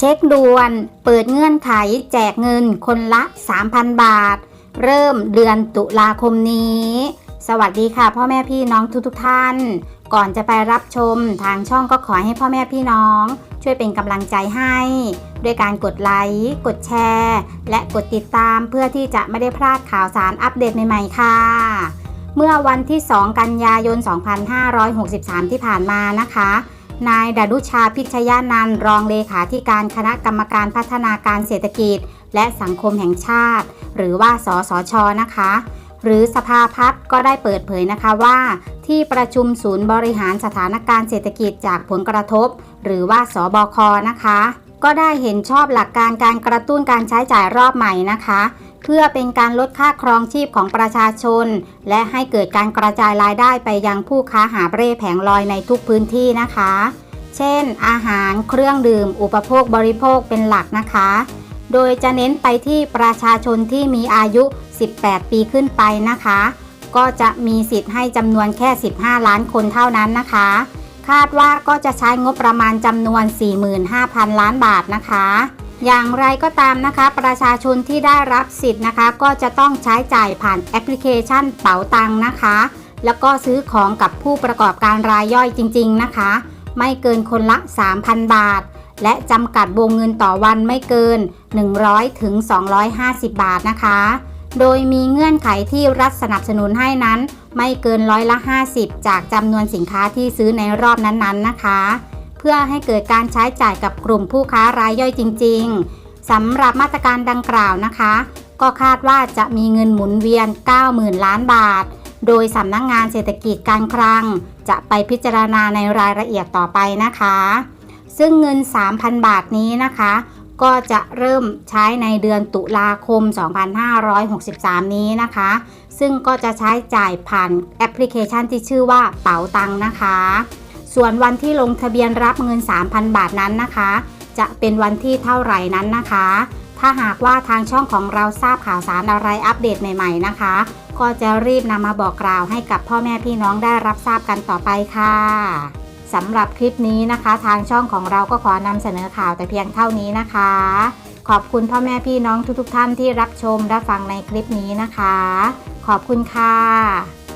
เช็คด่วน เปิดเงื่อนไขแจกเงินคนละ 3,000 บาท เริ่มเดือนตุลาคมนี้ สวัสดีค่ะ พ่อแม่พี่น้องทุกๆท่าน ก่อนจะไปรับชมทางช่องก็ขอให้พ่อแม่พี่น้อง ช่วยเป็นกำลังใจให้ ด้วยการกดไลค์ กดแชร์ และกดติดตามเพื่อที่จะไม่ได้พลาดข่าวสารอัปเดตใหม่ๆค่ะ เมื่อวันที่ 2 กันยายน 2563 ที่ผ่านมานะคะ นายดารุชาพิชยานันรองเลขาธิการคณะกรรมการพัฒนาการเศรษฐกิจ และสังคมแห่งชาติ หรือว่าสสชนะคะ หรือสภาพัฒน์ก็ได้เปิดเผยนะคะว่า ที่ประชุมศูนย์บริหารสถานการณ์เศรษฐกิจจากผลกระทบ หรือว่าสบคนะคะ ก็ได้เห็นชอบหลักการการกระตุ้นการใช้จ่ายรอบใหม่นะคะ เพื่อเป็นการลดค่าครองชีพของประชาชน และให้เกิดการกระจายรายได้ไปยังผู้ค้าหาเร่แผงลอยในทุกพื้นที่นะคะ เช่น อาหารเครื่องดื่ม อุปโภคบริโภคเป็นหลักนะคะ โดยจะเน้นไปที่ประชาชนที่มีอายุ 18 ปีขึ้นไปนะคะ ก็จะมีสิทธิ์ให้จำนวนแค่ 15 ล้านคนเท่านั้นนะคะ คาดว่าก็จะใช้งบประมาณจำนวน 45,000 ล้านบาทนะคะ อย่างไรก็ตามนะคะ ประชาชนที่ได้รับสิทธิ์นะคะ ก็จะต้องใช้จ่ายผ่านแอปพลิเคชันเป๋าตังนะคะ แล้วก็ซื้อของกับผู้ประกอบการรายย่อยจริง ๆนะคะ ไม่เกินคนละ 3,000 บาท และจำกัดวงเงินต่อวันไม่เกิน 100ถึง250 บาทนะคะ โดยมีเงื่อนไขที่รัฐสนับสนุนให้นั้น ไม่เกินร้อยละ 50 จากจำนวนสินค้าที่ซื้อในรอบนั้นๆนะคะ เพื่อให้เกิดการใช้จ่ายกับกลุ่มผู้ค้ารายย่อยจริง ๆสำหรับมาตรการดังกล่าวนะคะ ก็คาดว่าจะมีเงินหมุนเวียน 90,000 ล้านบาท โดยสำนักงงานเศรษฐกิจการคลัง จะไปพิจารณาในรายละเอียดต่อไปนะคะ ซึ่งเงิน 3,000 บาทนี้นะคะ ก็จะเริ่มใช้ในเดือนตุลาคม 2563 นี้นะคะ ซึ่งก็จะใช้จ่ายผ่านแอปพลิเคชันที่ชื่อว่าเป๋าตังนะคะ ส่วนวันที่ลงทะเบียนรับเงิน 3,000 บาทนั้นนะคะ จะเป็นวันที่เท่าไหร่นั้นนะคะ ถ้าหากว่าทางช่องของเราทราบข่าวสารอะไรอัปเดตใหม่ ๆนะคะ ก็จะรีบนำมาบอกกล่าวให้กับพ่อแม่พี่น้องได้รับทราบกันต่อไปค่ะสำหรับคลิปนี้นะคะ ทางช่องของเราก็ขอนำเสนอข่าวแต่เพียงเท่านี้นะคะ ขอบคุณพ่อแม่พี่น้องทุกๆ ท่านที่รับชมและฟังในคลิปนี้นะคะ ขอบคุณค่ะ